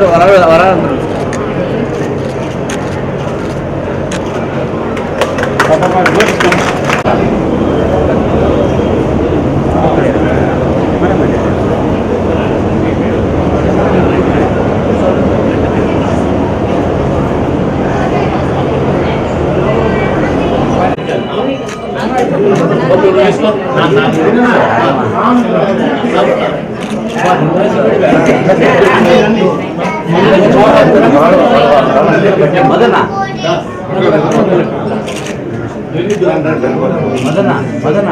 Sir ಹೊರ Thank you. Madana Madana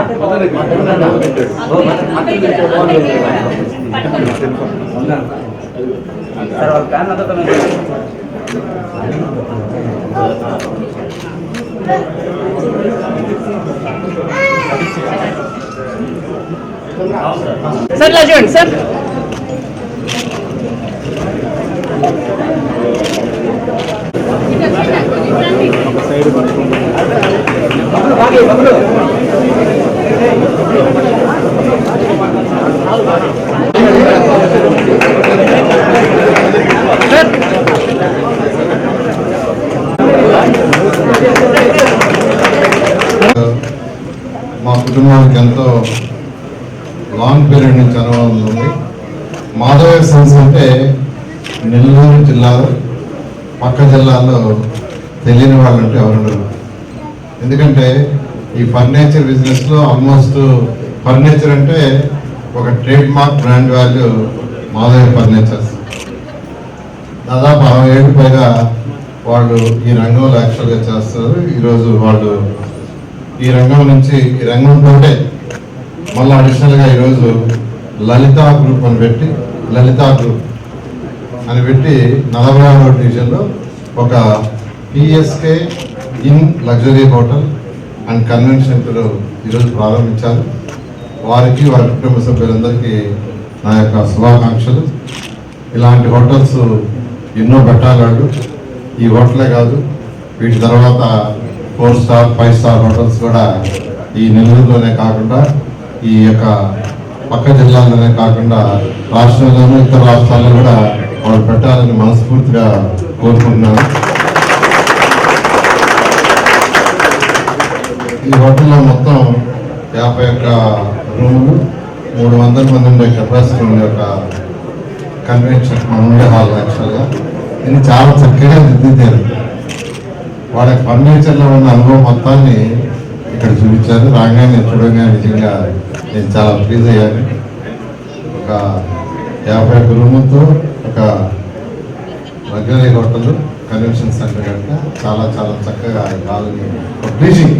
sir ಲಜೋಣ್ sir. కుటుంబానికి ఎంతో లాంగ్ పీరియడ్ నుంచి అనుభవం ఉంది మాధవ సన్స్ అంటే నెల్లూరు జిల్లాలో పక్క జిల్లాలో తెలియని వాళ్ళు అంటే ఎవరుండరు ఎందుకంటే ఈ ఫర్నిచర్ బిజినెస్లో ఆల్మోస్ట్ ఫర్నిచర్ అంటే ఒక trade mark brand value Madhava furnitures దాదాపు అరవై ఏళ్ళు పైగా వాళ్ళు ఈ రంగంలో యాక్చువల్గా చేస్తారు. ఈరోజు వాళ్ళు ఈ రంగం నుంచి ఈ రంగంతోటే మళ్ళీ అడిషనల్గా ఈరోజు లలితా గ్రూప్ అని పెట్టి లలితా గ్రూప్ అని పెట్టి నలభై ఆరో డివిజన్లో ఒక PSK inn luxury hotel and convention centre ఈరోజు ప్రారంభించారు. వారికి వారి కుటుంబ సభ్యులందరికీ నా యొక్క శుభాకాంక్షలు. ఇలాంటి హోటల్స్ ఎన్నో పెట్టాలాడు. ఈ హోటలే కాదు వీటి తర్వాత four star five star hotels కూడా ఈ నెల్లూరులోనే కాకుండా ఈ యొక్క పక్క జిల్లాల్లోనే కాకుండా రాష్ట్రంలోనూ ఇతర రాష్ట్రాల్లో కూడా వాళ్ళు పెట్టాలని మనస్ఫూర్తిగా కోరుకుంటున్నాను. ఈ హోటల్లో మొత్తం యాభై ఒక్క రూములు మూడు వందల మంది ఉండే కెపాసిటీ ఉండే ఒక కన్వెన్షన్ ఉండే హాల్ యాక్చువల్గా ఇది చాలా చక్కగా దిద్దుతారు వాళ్ళ ఫర్నిచర్లో ఉన్న అనుభవం మొత్తాన్ని ఇక్కడ చూపించారు. రాగానే చూడగానే నిజంగా నేను చాలా ప్లీజ్ అయ్యాను. ఒక యాభై ఒక్క ఒక లగ్జరీ హోటల్ కన్వెన్షన్ సెంటర్ కనుక చాలా చాలా చక్కగా కాలని ప్లీజింగ్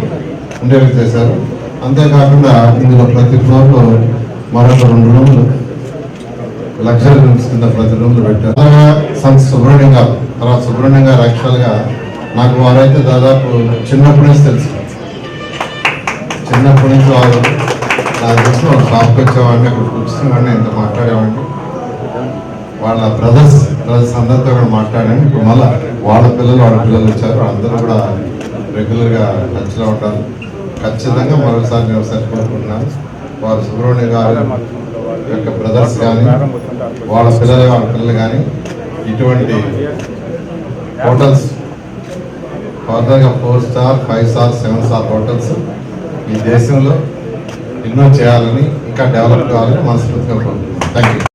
ఉండేవి చేశారు. అంతేకాకుండా ఇందులో ప్రతి ఫ్లోర్లో మరొక రెండు రూములు లగ్జరీ రూమ్స్ కింద ప్రతి రూమ్లు పెట్టారు. అలాగా సంత్ సుబ్రహ్మణ్యం గారు తర్వాత సుబ్రహ్మణ్యం గారు యాక్చువల్గా నాకు వారైతే దాదాపు చిన్నప్పటి నుంచి తెలుసు. చిన్నప్పటి నుంచి వారు నాకు తెలిసి వాళ్ళు షాప్కి వచ్చేవాడిని అక్కడ కూర్చునేవాడిని ఇంత మాట్లాడేవాడిని. వాళ్ళ బ్రదర్స్ బ్రదర్స్ అందరితో కూడా మాట్లాడాను. ఇప్పుడు మళ్ళీ వాళ్ళ పిల్లలు వాళ్ళ పిల్లలు వచ్చారు. అందరూ కూడా రెగ్యులర్గా టచ్లో ఉంటారు. ఖచ్చితంగా మరోసారి నేను ఒకసారి కోరుకుంటున్నాను. వారు సుబ్రహ్మణ్య గారు యొక్క బ్రదర్స్ కానీ వాళ్ళ పిల్లలు వాళ్ళ పిల్లలు కానీ ఇటువంటి హోటల్స్ ఫర్దర్గా four star five star seven star hotels ఈ దేశంలో ఎన్నో చేయాలని ఇంకా డెవలప్ కావాలని మనస్ఫూర్తిగా కోరుకుంటున్నాను థ్యాంక్ యూ